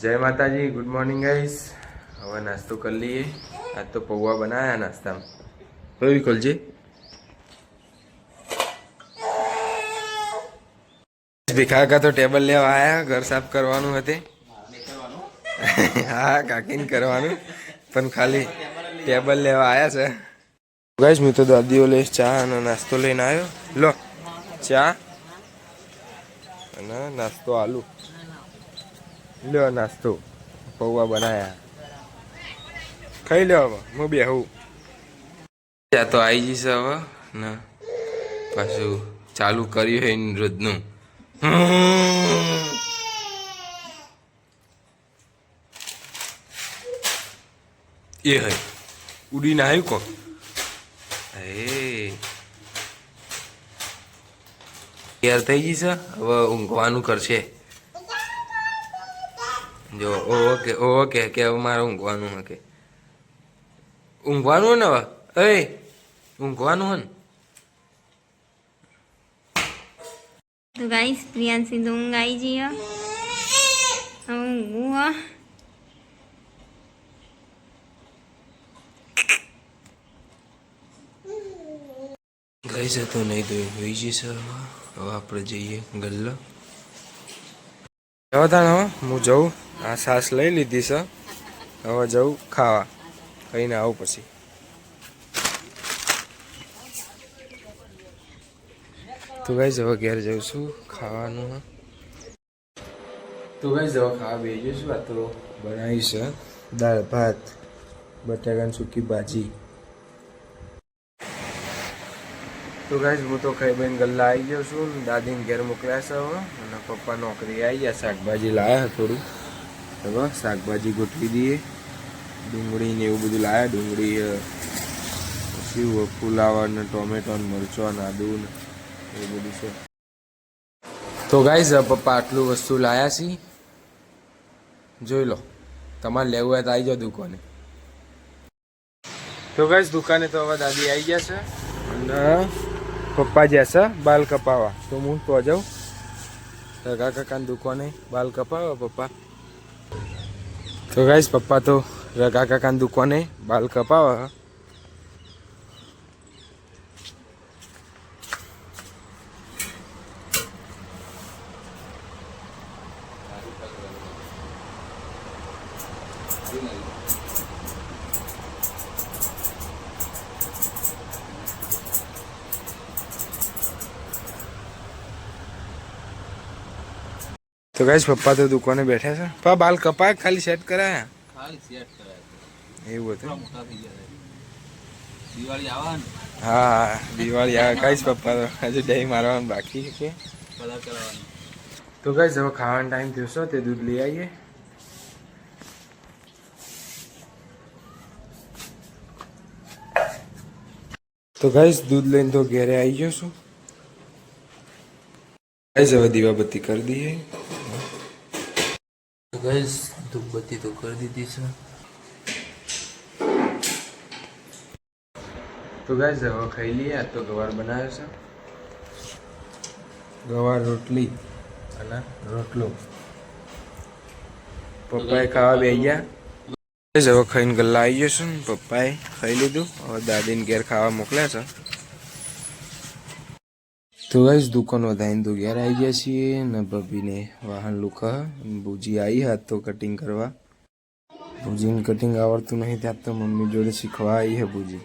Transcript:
જય માતાજી good morning guys હવે નાસ્તો કરી લઈએ. આજ તો પૌવા બનાવ્યા નાસ્તામાં. કઈ ખોલજે? ભીખાકા તો ટેબલ લેવા આવ્યા ઘર સાફ કરવાનું હતે. હા, કાકીને કરવાનું. પણ ખાલી ટેબલ લેવા આવ્યા છે. ગાઈશ હું તો દાદીઓ લઈશ ચા અને નાસ્તો લઈને આવ્યો લો, ચા અને નાસ્તો આલુ. લ્યો નાસ્તો. પૌવા બનાયા. ખાઈ લ્યો હવે, હું બેહું ત્યાં તો આવી જઈશ હવે, ને પાછું ચાલુ કર્યું હોય રોજનું એ હય ઉડીને આવ્યું કોક હે. તૈયાર થઈ ગઈ છે, હવે ઊંઘવાનું કરશે. જો ઓકે ઓકે કે હવે મારે ઊંઘવાનું હે કે. ઊંઘવાનું ને હવે? એ ઊંઘવાનું હોય ને? તો ગાઈસ પ્રિયાંશી તો ઊંઘ આવી જઈએ હવે ઊંઘું હો. ગઈ છે તો નહીં તો હોઈ જઈશ હવે આપણે જઈએ ગલ્લો. હવે તાણ હવે હું જઉં, આ સાસ લઈ લીધી છે. હવે જઉં ખાવા. કહીને આવું પછી. તો ગઈ હવે ઘેર જઉં છું, ખાવાનું. તો ગઈ હવે ખાવા બેસી છું આ તો બનાવી છે દાળ, ભાત, બટાકાની સૂકી ભાજી. તો ગાઈઝ હું તો ખાઈ બહેન ગલ્લા આવી ગયો છું દાદીને ઘેર મોકલ્યા છે અને પપ્પા નોકરી આવી ગયા, શાકભાજી લાયા થોડું. હવે શાકભાજી ગોઠવી દઈએ. ડુંગળી ને એવું બધું લાયા, ડુંગળી પછી ફુલાવર ને ટોમેટો ને મરચો ને આદુ ને એવું બધું છે. તો ગાઈઝ પપ્પા આટલું વસ્તુ લાયા છે. જોઈ લો, તમારે લેવું હોય તો આવી જાઓ દુકાને. તો ગાઈઝ દુકાને તો હવે દાદી આવી ગયા છે. અને પપ્પા જશે બાલ કપાવા તો હું તો જાઉં કાકા કાકાની દુકાને બાલ કપાવા પપ્પા તો ગાઈશ પપ્પા તો રગા કાકાની દુકાને બાલ કપાવા તો ગાઈશ પપ્પા તો દુકાને બેઠા છે. પપ્પા બાલ કપાય ખાલી સેટ કરાયા. ખાલી સેટ કરાય એવું હતું. દિવાળી આવવાનું હા દિવાળી આવે. ગાઈશ પપ્પા તો હજુ દહીં મારવાનું બાકી છે કે? તો ગાઈશ હવે ખાવાનો ટાઈમ થયો છે. તે દૂધ લઈ આવીએ. તો ગાઈશ દૂધ લઈને તો ઘેરે આવી ગયો છું. ગાઈશ હવે દીવાબત્તી કરી દઈએ. ગાઈશ ધૂપબત્તી તો કરી દીધી છે. તો ગાઈશ હવે ખાઈ લઈએ. આ તો ગવાર બનાવ્યો છે. ગવાર રોટલી અને? રોટલો. પપ્પાએ ખાવા બે ગયા. હવે ખાઈને ગલ્લા આવી ગયો છે ને. પપ્પાએ ખાઈ લીધું. હવે દાદીને ઘેર ખાવા મોકલ્યા છે. તો દુકાન વધારીને તો ઘેર આવી ગયા છીએ ને ભાભીને વાહન લુખા. બુજી આવી હાથ તો કટિંગ કરવા. બુજીને કટિંગ આવડતું નહીં, ત્યાં તો મમ્મી જોડે શીખવા આવી હે બુજી